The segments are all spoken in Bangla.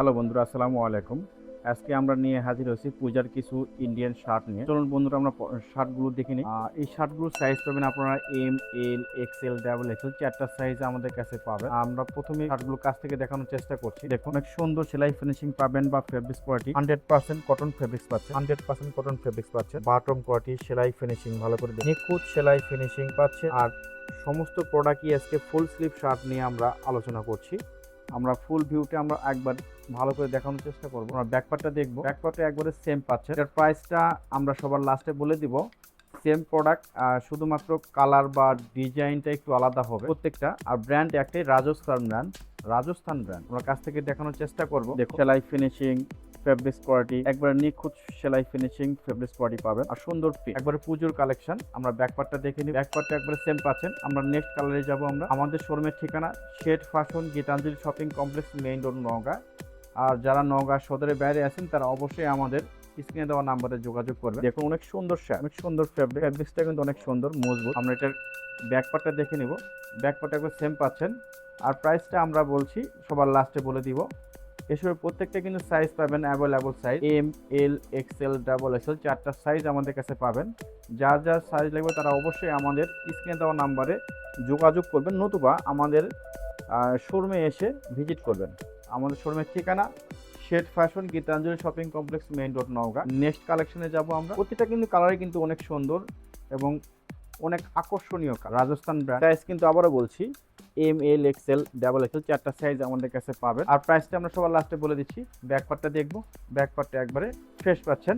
হ্যালো বন্ধুরা, আসসালামু আলাইকুম। আজকে আমরা নিয়ে হাজির হয়েছি পূজার কিছু ইন্ডিয়ান শার্ট নিয়ে। চলুন বন্ধুরা, আমরা শার্টগুলো দেখে নিই। এই শার্টগুলোর সাইজ পাবেন আপনারা M L XL double XL চারটা সাইজ আমাদের কাছে পাবেন। আমরা প্রথমে শার্টগুলো কাছ থেকে দেখানোর চেষ্টা করছি। দেখুন, অনেক সুন্দর সেলাই ফিনিশিং পাবেন বা fabrics quality hundred percent cotton fabrics পাচ্ছেন। হান্ড্রেড পার্সেন্ট কটন ফেব্রিক্স পাচ্ছেন। বাটম কোয়ালিটি সেলাই ফিনিশিং ভালো করে। নিখুঁত সেলাই ফিনিশিং পাচ্ছে আর সমস্ত প্রোডাক্টই আজকে ফুল স্লিভ শার্ট নিয়ে আমরা আলোচনা করছি। আমরা ফুল ভিউতে আমরা একবার ভালো করে দেখানোর চেষ্টা করব। আমরা ব্যাকপার্টটা দেখব। ব্যাকপার্টে একবারে সেম পাচ্ছে। এটার প্রাইসটা আমরা সবার লাস্টে বলে দিব। সেম প্রোডাক্ট শুধুমাত্র কালার বা ডিজাইনটা একটু আলাদা হবে। প্রত্যেকটা। আর ব্র্যান্ড একটাই রাজস্থান ব্র্যান্ড রাজস্থান ব্র্যান্ড আমরা কাছ থেকে দেখানোর চেষ্টা করব। দেখো, সেলাই ফিনিশিং ফেব্রিক্স কোয়ালিটি একবার নিখুঁত সেলাই ফিনিশিং ফেব্রিক্স কোয়ালিটি পাবেন। আর সুন্দর ফিট একবারে পুজোর কালেকশন আমরা ব্যাকপার্টটা দেখে নিই ব্যাকপার্টটা একবারে সেম পাচ্ছেন। আমরা নেক্সট কালারে যাব আমরা। আমাদের শোরুমের ঠিকানা shed fashion Gitanjali shopping complex main road Naogaon আর যারা নওগাঁ সদরের বাইরে আছেন, তারা অবশ্যই আমাদের স্ক্রিনে দেওয়া নাম্বারে যোগাযোগ করবে দেখুন, অনেক সুন্দর শার্ট অনেক সুন্দর ফেব্রিক ফেব্রিক্সটা কিন্তু অনেক সুন্দর, মজবুত। আমরা এটার ব্যাকপার্টটা দেখে নিব। ব্যাকপার্টটা একবার সেম পাচ্ছেন। আর প্রাইসটা আমরা বলছি, সবার লাস্টে বলে দিব। এসবের প্রত্যেকটা কিন্তু সাইজ পাবেন available size M L XL double XL চারটা সাইজ আমাদের কাছে পাবেন। যার যার সাইজ লাগবে তারা অবশ্যই আমাদের স্ক্রিনে দেওয়া নাম্বারে যোগাযোগ করবেন নতুবা আমাদের শোরুমে এসে ভিজিট করবেন। আমাদের শোরুমের ঠিকানা shed fashion Gitanjali shopping complex main road Naogaon. Next কালেকশনে যাব আমরা। প্রতিটা কিন্তু কালারই কিন্তু অনেক সুন্দর এবং অনেক আকর্ষণীয়। রাজস্থান ব্র্যান্ড সাইজ কিন্তু আবারও বলছি M L XL double XL চারটা সাইজ আমাদের কাছে পাবেন। আর প্রাইসটা আমরা সবার লাস্টে বলে দিচ্ছি ব্যাক পার্টটা দেখব। ব্যাক পার্টটা একবারে ফ্রেশ পাচ্ছেন।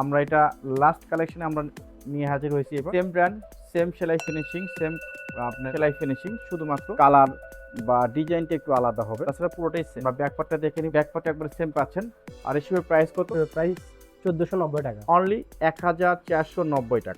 আমরা এটা লাস্ট কালেকশনে আমরা নিয়ে হাজির হয়েছি এবার। সেম ব্র্যান্ড সেম সেলাই ফিনিশিং সেম আপনার সেলাই ফিনিশিং শুধুমাত্র কালার বা ডিজাইনটা একটু আলাদা হবে। তাছাড়া পুরোটাই সেম বা ব্যাক পার্টটা দেখে নিই। ব্যাক পার্টটা একবারে সেম পাচ্ছেন। আর এসবের প্রাইস কত? প্রাইস চোদ্দোশো নব্বই টাকা। অনলি এক হাজার চারশো নব্বই টাকা।